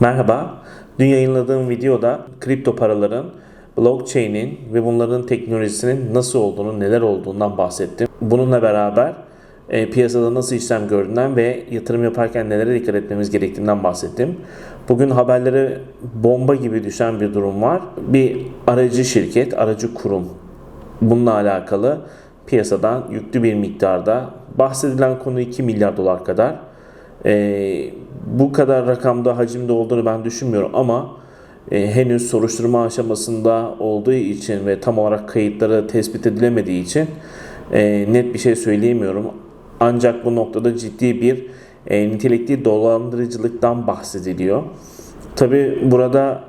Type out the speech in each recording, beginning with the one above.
Merhaba. Dün yayınladığım videoda kripto paraların, blockchain'in ve bunların teknolojisinin nasıl olduğunu, neler olduğundan bahsettim. Bununla beraber e, piyasada nasıl işlem gördüğünden ve yatırım yaparken nelere dikkat etmemiz gerektiğinden bahsettim. Bugün haberlere bomba gibi düşen bir durum var. Bir aracı şirket, aracı kurum bununla alakalı piyasadan yüklü bir miktarda bahsedilen konu 2 milyar dolar kadar e, bu kadar rakamda hacimde olduğunu ben düşünmüyorum ama e, henüz soruşturma aşamasında olduğu için ve tam olarak kayıtları tespit edilemediği için e, net bir şey söyleyemiyorum. Ancak bu noktada ciddi bir e, nitelikli dolandırıcılıktan bahsediliyor. Tabi burada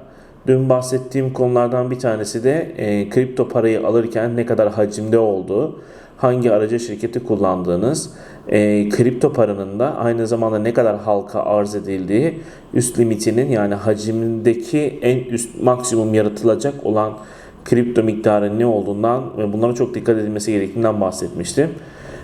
dün bahsettiğim konulardan bir tanesi de e, kripto parayı alırken ne kadar hacimde olduğu, hangi aracı şirketi kullandığınız, e, kripto paranın da aynı zamanda ne kadar halka arz edildiği, üst limitinin yani hacimindeki en üst maksimum yaratılacak olan kripto miktarı ne olduğundan ve bunlara çok dikkat edilmesi gerektiğinden bahsetmiştim.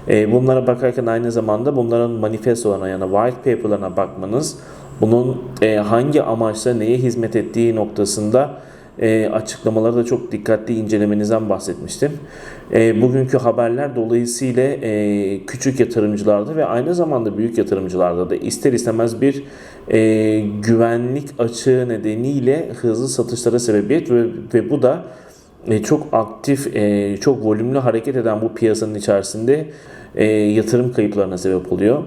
E, bunlara bakarken aynı zamanda bunların manifestolarına yani white paper'larına bakmanız, bunun e, hangi amaçla neye hizmet ettiği noktasında e, açıklamaları da çok dikkatli incelemenizden bahsetmiştim. E, bugünkü haberler dolayısıyla e, küçük yatırımcılarda ve aynı zamanda büyük yatırımcılarda da ister istemez bir e, güvenlik açığı nedeniyle hızlı satışlara sebebiyet ve, ve bu da e, çok aktif, e, çok volümlü hareket eden bu piyasanın içerisinde e, yatırım kayıplarına sebep oluyor.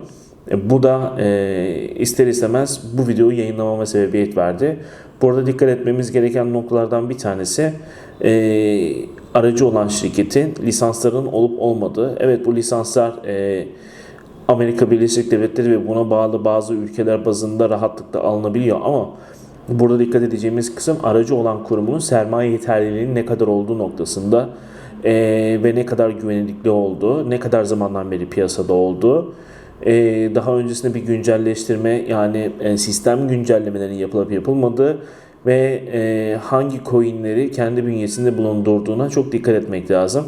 E, bu da e, ister istemez bu videoyu yayınlamama sebebiyet verdi. Burada dikkat etmemiz gereken noktalardan bir tanesi e, aracı olan şirketin lisansların olup olmadığı. Evet bu lisanslar Amerika Birleşik Devletleri ve buna bağlı bazı ülkeler bazında rahatlıkla alınabiliyor ama burada dikkat edeceğimiz kısım aracı olan kurumunun sermaye yeterliliğinin ne kadar olduğu noktasında ve ne kadar güvenlikli olduğu, ne kadar zamandan beri piyasada olduğu daha öncesinde bir güncelleştirme yani e, sistem güncellemelerinin yapılıp yapılmadığı ve e, hangi coinleri kendi bünyesinde bulundurduğuna çok dikkat etmek lazım.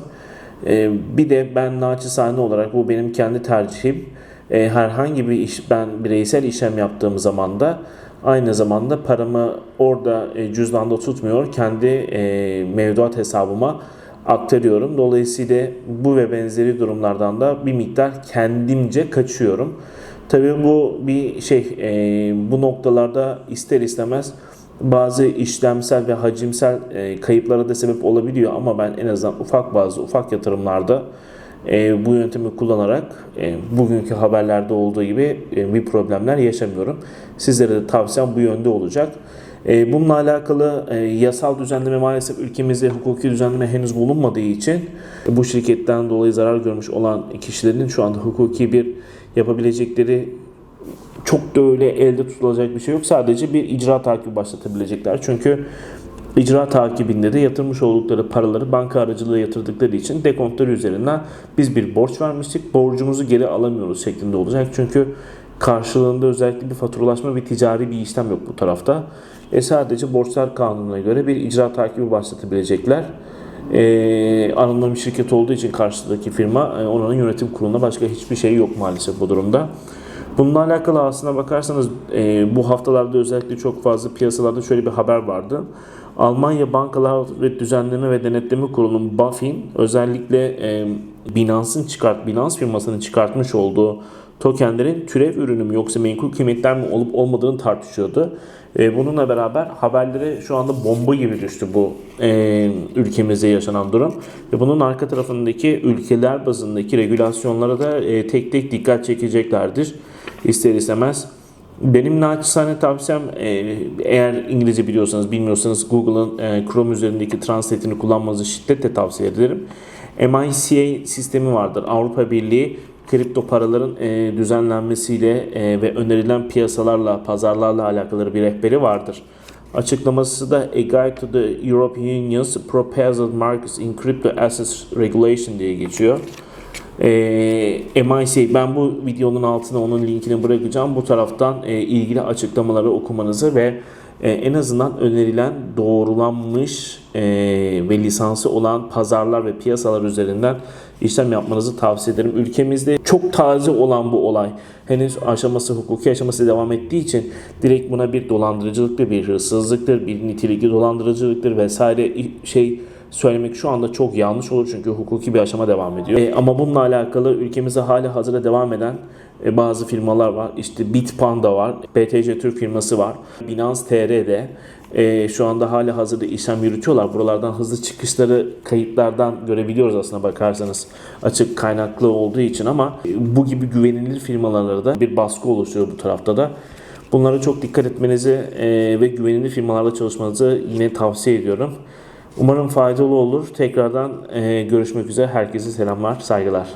E, bir de ben naçizane olarak bu benim kendi tercihim. herhangi bir iş ben bireysel işlem yaptığım zaman da aynı zamanda paramı orada cüzdanda tutmuyor. Kendi mevduat hesabıma aktarıyorum. Dolayısıyla bu ve benzeri durumlardan da bir miktar kendimce kaçıyorum. Tabii bu bir şey e, bu noktalarda ister istemez bazı işlemsel ve hacimsel e, kayıplara da sebep olabiliyor ama ben en azından ufak bazı ufak yatırımlarda e, bu yöntemi kullanarak e, bugünkü haberlerde olduğu gibi e, bir problemler yaşamıyorum. Sizlere de tavsiyem bu yönde olacak. E, bununla alakalı e, yasal düzenleme maalesef ülkemizde hukuki düzenleme henüz bulunmadığı için bu şirketten dolayı zarar görmüş olan kişilerin şu anda hukuki bir yapabilecekleri çok da öyle elde tutulacak bir şey yok. Sadece bir icra takibi başlatabilecekler. Çünkü icra takibinde de yatırmış oldukları paraları banka aracılığı yatırdıkları için dekontları üzerinden biz bir borç vermiştik. Borcumuzu geri alamıyoruz şeklinde olacak. Çünkü karşılığında özellikle bir faturalaşma ve ticari bir işlem yok bu tarafta. E sadece borçlar kanununa göre bir icra takibi başlatabilecekler. E, anonim şirket olduğu için karşıdaki firma e, onun yönetim kuruluna başka hiçbir şey yok maalesef bu durumda. Bununla alakalı aslına bakarsanız e, bu haftalarda özellikle çok fazla piyasalarda şöyle bir haber vardı. Almanya Bankalar ve Düzenleme ve Denetleme Kurulu'nun BaFin özellikle e, Binance'ın çıkart Binance firmasının çıkartmış olduğu tokenlerin türev ürünü mü yoksa menkul kıymetler mi olup olmadığını tartışıyordu. E, bununla beraber haberlere şu anda bomba gibi düştü bu e, ülkemizde yaşanan durum. Ve bunun arka tarafındaki ülkeler bazındaki regülasyonlara da e, tek tek dikkat çekeceklerdir. İster istemez. Benim naçizane tavsiyem e, eğer İngilizce biliyorsanız bilmiyorsanız Google'ın e, Chrome üzerindeki Translate'ini kullanmanızı şiddetle tavsiye ederim. MICA sistemi vardır. Avrupa Birliği kripto paraların e, düzenlenmesiyle e, ve önerilen piyasalarla, pazarlarla alakalı bir rehberi vardır. Açıklaması da A Guide to the European Union's Proposed Markets in Crypto Assets Regulation diye geçiyor. E, MIC ben bu videonun altına onun linkini bırakacağım. Bu taraftan e, ilgili açıklamaları okumanızı ve e, en azından önerilen doğrulanmış e, ve lisansı olan pazarlar ve piyasalar üzerinden işlem yapmanızı tavsiye ederim. Ülkemizde çok taze olan bu olay henüz aşaması hukuki aşaması devam ettiği için direkt buna bir dolandırıcılıktır, bir hırsızlıktır, bir nitelikli dolandırıcılıktır vesaire şey söylemek şu anda çok yanlış olur çünkü hukuki bir aşama devam ediyor. E, ama bununla alakalı ülkemizde hala hazırda devam eden e, bazı firmalar var. İşte Bitpanda var, BTC Türk firması var, Binance TR'de e, şu anda hala hazırda işlem yürütüyorlar. Buralardan hızlı çıkışları kayıtlardan görebiliyoruz aslında bakarsanız açık kaynaklı olduğu için ama e, bu gibi güvenilir firmalara da bir baskı oluşuyor bu tarafta da. Bunlara çok dikkat etmenizi e, ve güvenilir firmalarla çalışmanızı yine tavsiye ediyorum. Umarım faydalı olur. Tekrardan e, görüşmek üzere. Herkese selamlar, saygılar.